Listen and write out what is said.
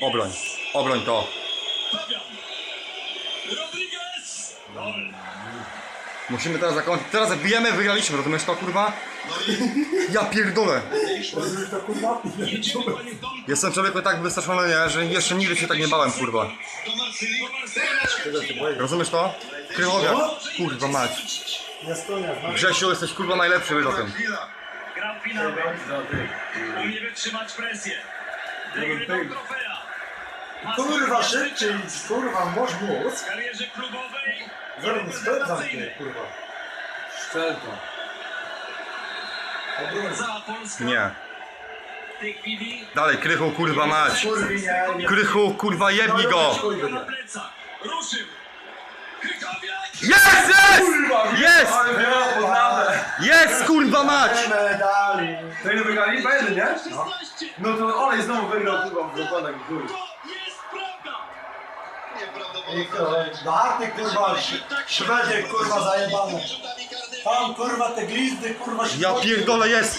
Obroń. Obroń to. Musimy teraz zakończyć. Teraz bijemy, wygraliśmy, rozumiesz to kurwa? Ja pierdolę. Jestem człowieku tak wystraszony, nie, że jeszcze nigdy się tak nie bałem, kurwa. Rozumiesz to? Krychowiak, kurwa mać. Znasz? Grzesiu, jesteś kurwa najlepszy, wiesz o tym. Umie wytrzymać presję. Kurwa szybciej, kurwa, możesz móc. W karierze klubowej Zaraz spędzam cię, kurwa. Szczelka. Za Polską Nie. w tej chwili Dalej, Krychu, kurwa mać. Nie. Krychu, kurwa go. Na plecach. Ruszył. Krychowiak. Jest, jest! Jest, kurwa mać! Medali. To ile wygrali? Dwa jeden, nie? 16. No to Olej znowu wygrał chyba w zakładach góry. To jest prawda. I kurwa, Bartek, kurwa, Szwedzie, kurwa, zajebane. Tam, kurwa, te glizdy, kurwa, się Ja pierdolę, jest!